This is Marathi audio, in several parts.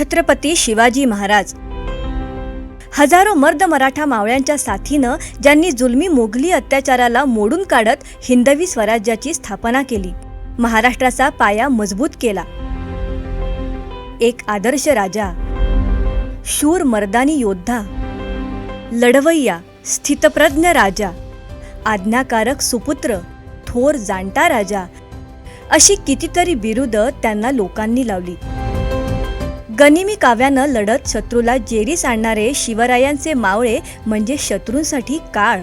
छत्रपती शिवाजी महाराज. हजारो मर्द मराठा मावळ्यांच्या साथीनं ज्यांनी जुलमी मोगली अत्याचाराला मोडून काढत हिंदवी स्वराज्याची स्थापना केली. महाराष्ट्राचा पाया मजबूत केला. एक आदर्श राजा. शूर मर्दानी योद्धा. लढवय्या स्थितप्रज्ञ राजा. आज्ञाकारक सुपुत्र थोर जाणता राजा. अशी कितीतरी बिरुदं त्यांना लोकांनी लावली. गनिमी काव्यानं लढत शत्रूला जेरीस आणणारे शिवरायांचे मावळे म्हणजे शत्रूंसाठी काळ.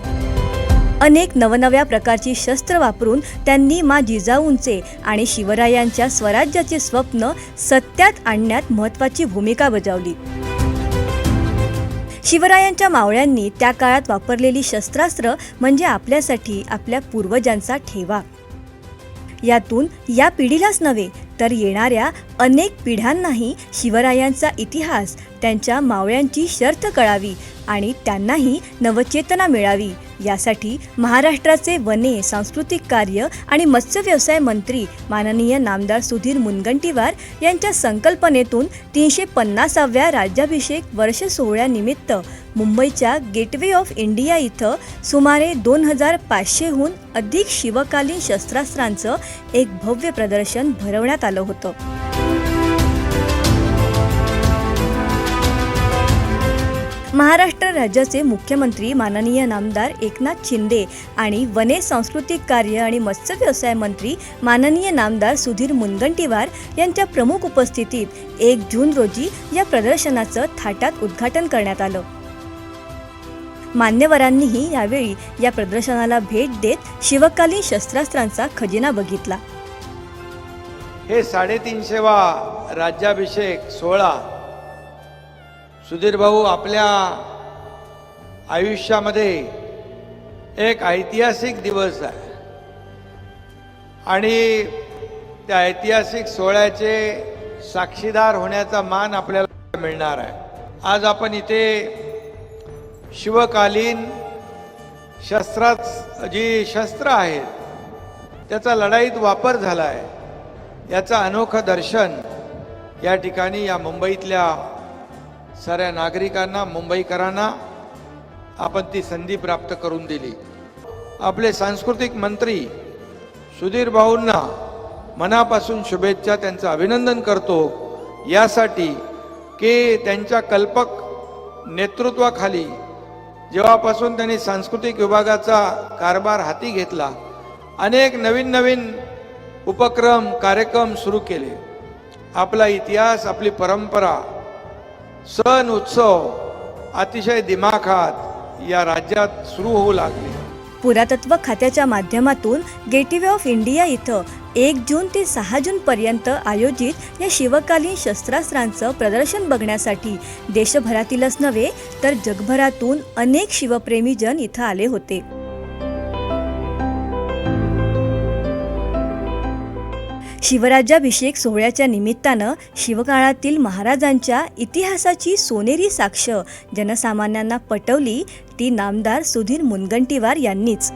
अनेक नवनव्या प्रकारची शस्त्र वापरून त्यांनी मा जिजाऊंचे आणि शिवरायांच्या स्वराज्याचे स्वप्न सत्यात आणण्यात महत्त्वाची भूमिका बजावली. शिवरायांच्या मावळ्यांनी त्या काळात वापरलेली शस्त्रास्त्र म्हणजे आपल्यासाठी आपल्या पूर्वजांचा ठेवा. यातून या पिढीलाच नव्हे तर येणाऱ्या अनेक पिढ्यांनाही शिवरायांचा इतिहास त्यांच्या मावळ्यांची शर्थ कळावी आणि त्यांनाही नवचेतना मिळावी. यासाठी महाराष्ट्राचे वने सांस्कृतिक कार्य आणि मत्स्य व्यवसाय मंत्री माननीय नामदार सुधीर मुनगंटीवार यांच्या संकल्पनेतून तीनशे पन्नासाव्या राज्याभिषेक वर्ष सोहळ्यानिमित्त मुंबईच्या गेटवे ऑफ इंडिया इथं सुमारे दोन हजार पाचशेहून अधिक शिवकालीन शस्त्रास्त्रांचं एक भव्य प्रदर्शन भरवण्यात आलं होतं. महाराष्ट्र राज्याचे मुख्यमंत्री माननीय नामदार एकनाथ शिंदे आणि वने सांस्कृतिक कार्य आणि मत्स्य व्यवसाय मंत्री माननीय नामदार सुधीर मुनगंटीवार यांच्या प्रमुख उपस्थितीत एक जून रोजी या प्रदर्शनाचं थाटात उद्घाटन करण्यात आलं. मान्यवरांनीही यावेळी या प्रदर्शनाला भेट देत शिवकालीन शस्त्रास्त्रांचा खजिना बघितला. हे साडेतीनशेवा राज्याभिषेक सोहळा सुधीर भाऊ आपल्या आयुष्यामध्ये एक ऐतिहासिक दिवस आहे. आणि त्या ऐतिहासिक सोहळ्याचे साक्षीदार होण्याचा मान आपल्याला मिळणार आहे. आज आपण इथे शिवकालीन शस्त्रात जी शस्त्र आहेत त्याचा लढाईत वापर झाला आहे. याचं अनोखं दर्शन या ठिकाणी या मुंबईतल्या साऱ्या नागरिकांना मुंबईकरांना आपण ती संधी प्राप्त करून दिली. आपले सांस्कृतिक मंत्री सुधीर भाऊंना मनापासून शुभेच्छा त्यांचं अभिनंदन करतो. यासाठी की त्यांच्या कल्पक नेतृत्वाखाली जेव्हापासून त्यांनी सांस्कृतिक विभागाचा कारभार हाती घेतला अनेक नवीन नवीन उपक्रम कार्यक्रम सुरू केले. आपला इतिहास आपली परंपरा सण उत्सव अतिशय दिमाखात या राज्यात सुरू होऊ लागले. पुरातत्व खात्याच्या माध्यमातून गेटवे ऑफ इंडिया इथं एक जून ते सहा जून पर्यंत आयोजित या शिवकालीन शस्त्रास्त्रांचं प्रदर्शन बघण्यासाठी देशभरातीलच नव्हे तर जगभरातून अनेक शिवप्रेमीजन इथं आले होते. शिवराज्याभिषेक सोहळ्याच्या निमित्तानं शिवकाळातील महाराजांच्या इतिहासाची सोनेरी साक्ष जनसामान्यांना पटवली. ती नामदार सुधीर मुनगंटीवार यांनीच.